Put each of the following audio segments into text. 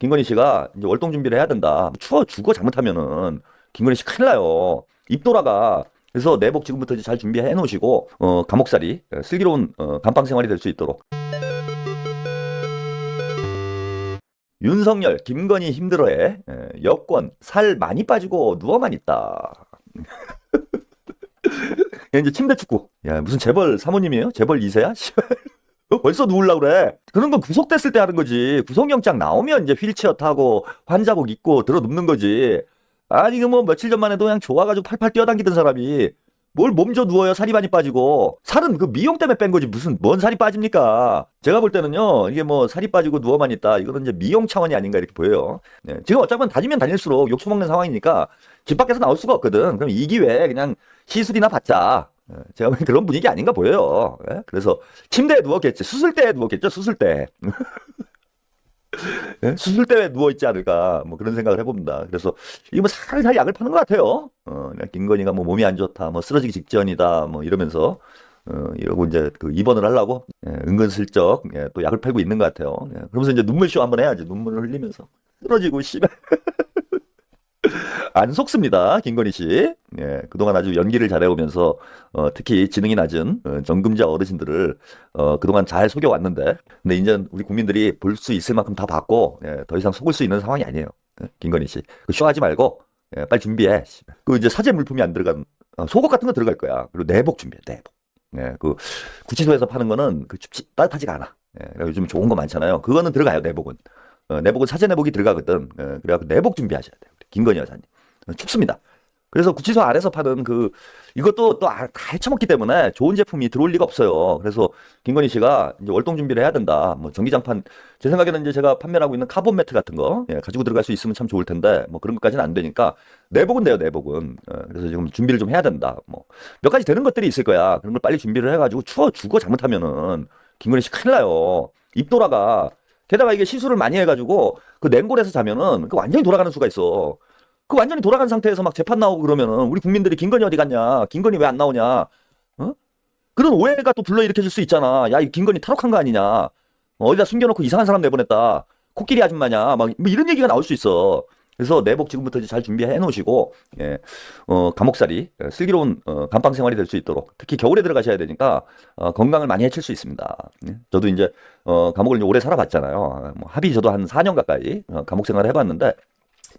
김건희 씨가 이제 월동 준비를 해야 된다. 추워 죽어 잘못하면은 김건희 씨 큰일 나요. 입 돌아가. 그래서 내복 지금부터 이제 잘 준비해 놓으시고 어, 감옥살이 어, 슬기로운 어, 감방 생활이 될 수 있도록. 윤석열, 김건희 힘들어해. 에, 여권 살 많이 빠지고 누워만 있다. 이제 침대 축구. 야 무슨 재벌 사모님이에요? 재벌 2세야? 어, 벌써 누우려고 그래. 그런 건 구속됐을 때 하는 거지. 구속영장 나오면 이제 휠체어 타고 환자복 입고 들어 눕는 거지. 아니, 이거 뭐 며칠 전만 해도 그냥 좋아가지고 팔팔 뛰어당기던 사람이 뭘 몸져 누워요. 살이 많이 빠지고. 살은 그 미용 때문에 뺀 거지. 무슨 뭔 살이 빠집니까? 제가 볼 때는요. 이게 뭐 살이 빠지고 누워만 있다. 이거는 이제 미용 차원이 아닌가 이렇게 보여요. 네, 지금 어차피 다니면 다닐수록 욕 처먹는 상황이니까 집 밖에서 나올 수가 없거든. 그럼 이 기회에 그냥 시술이나 받자. 예, 제가 보기엔 그런 분위기 아닌가 보여요. 예? 그래서 침대에 누웠겠지. 수술대에 누웠겠죠. 수술대. 예? 수술대에 누워있지 않을까. 뭐 그런 생각을 해봅니다. 그래서 이거 뭐 살살 약을 파는 것 같아요. 어, 김건희가 뭐 몸이 안 좋다. 뭐 쓰러지기 직전이다. 뭐 이러면서. 어, 이러고 이제 그 입원을 하려고 예, 은근슬쩍 예, 또 약을 팔고 있는 것 같아요. 예, 그러면서 이제 눈물쇼 한번 해야지. 눈물을 흘리면서. 쓰러지고 씨발. 안 속습니다. 김건희 씨. 예, 그동안 아주 연기를 잘해오면서 어, 특히 지능이 낮은 어, 정금자 어르신들을 어, 그동안 잘 속여왔는데 근데 이제 우리 국민들이 볼 수 있을 만큼 다 봤고 예, 더 이상 속을 수 있는 상황이 아니에요. 예, 김건희 씨. 그 쇼하지 말고 예, 빨리 준비해. 씨. 그 이제 사제 물품이 안 들어간 어, 속옷 같은 거 들어갈 거야. 그리고 내복 준비해. 내복. 예, 그 구치소에서 파는 거는 그 춥지 따뜻하지가 않아. 예, 요즘 좋은 거 많잖아요. 그거는 들어가요. 내복은. 어, 내복은 사제 내복이 들어가거든. 예, 그래갖고 내복 준비하셔야 돼요. 김건희 여사님. 어, 춥습니다. 그래서 구치소 안에서 파는 그 이것도 또 다 헤쳐먹기 때문에 좋은 제품이 들어올 리가 없어요. 그래서 김건희 씨가 이제 월동 준비를 해야 된다. 뭐 전기장판 제 생각에는 이제 제가 판매를 하고 있는 카본 매트 같은 거 예, 가지고 들어갈 수 있으면 참 좋을 텐데 뭐 그런 것까지는 안 되니까 내복은 돼요 내복은. 예, 그래서 지금 준비를 좀 해야 된다. 뭐 몇 가지 되는 것들이 있을 거야. 그런 걸 빨리 준비를 해가지고 추워 죽어 잘못하면은 김건희 씨 큰일 나요. 입 돌아가. 게다가 이게 시술을 많이 해가지고 그 냉골에서 자면은 그 완전히 돌아가는 수가 있어. 그 완전히 돌아간 상태에서 막 재판 나오고 그러면은 우리 국민들이 김건희 어디 갔냐? 김건희 왜 안 나오냐? 어? 그런 오해가 또 불러일으켜질 수 있잖아. 야, 이 김건희 탈옥한 거 아니냐? 어, 어디다 숨겨놓고 이상한 사람 내보냈다. 코끼리 아줌마냐? 막 뭐 이런 얘기가 나올 수 있어. 그래서 내복 지금부터 이제 잘 준비해 놓으시고, 예, 어, 감옥살이, 예, 슬기로운, 어, 감방 생활이 될 수 있도록, 특히 겨울에 들어가셔야 되니까, 어, 건강을 많이 해칠 수 있습니다. 예, 저도 이제, 어, 감옥을 이제 오래 살아봤잖아요. 뭐, 합의 저도 한 4년 가까이, 어, 감옥 생활을 해봤는데,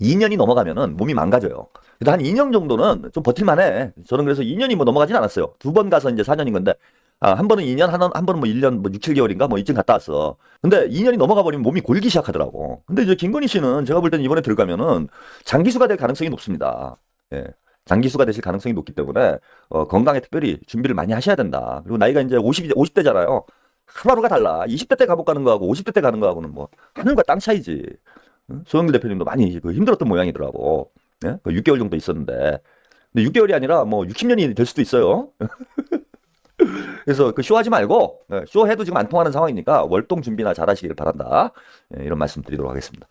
2년이 넘어가면은 몸이 망가져요. 그래도 한 2년 정도는 좀 버틸만해. 저는 그래서 2년이 뭐 넘어가진 않았어요. 두 번 가서 이제 4년인 건데, 아, 한 번은 2년, 한, 한 번은 뭐 1년, 뭐 6, 7개월인가 뭐 이쯤 갔다 왔어. 근데 2년이 넘어가 버리면 몸이 골기 시작하더라고. 근데 이제 김건희 씨는 제가 볼 때는 이번에 들어가면은 장기수가 될 가능성이 높습니다. 예. 장기수가 되실 가능성이 높기 때문에, 어, 건강에 특별히 준비를 많이 하셔야 된다. 그리고 나이가 이제 50, 50대잖아요. 하루하루가 달라. 20대 때 감옥 가는 거하고 50대 때 가는 거하고는 뭐, 하늘과 땅 차이지. 응? 소영길 대표님도 많이 그 힘들었던 모양이더라고. 예? 그 6개월 정도 있었는데. 근데 6개월이 아니라 뭐 60년이 될 수도 있어요. 그래서 그 쇼하지 말고 예, 쇼해도 지금 안 통하는 상황이니까 월동 준비나 잘 하시길 바란다. 예, 이런 말씀 드리도록 하겠습니다.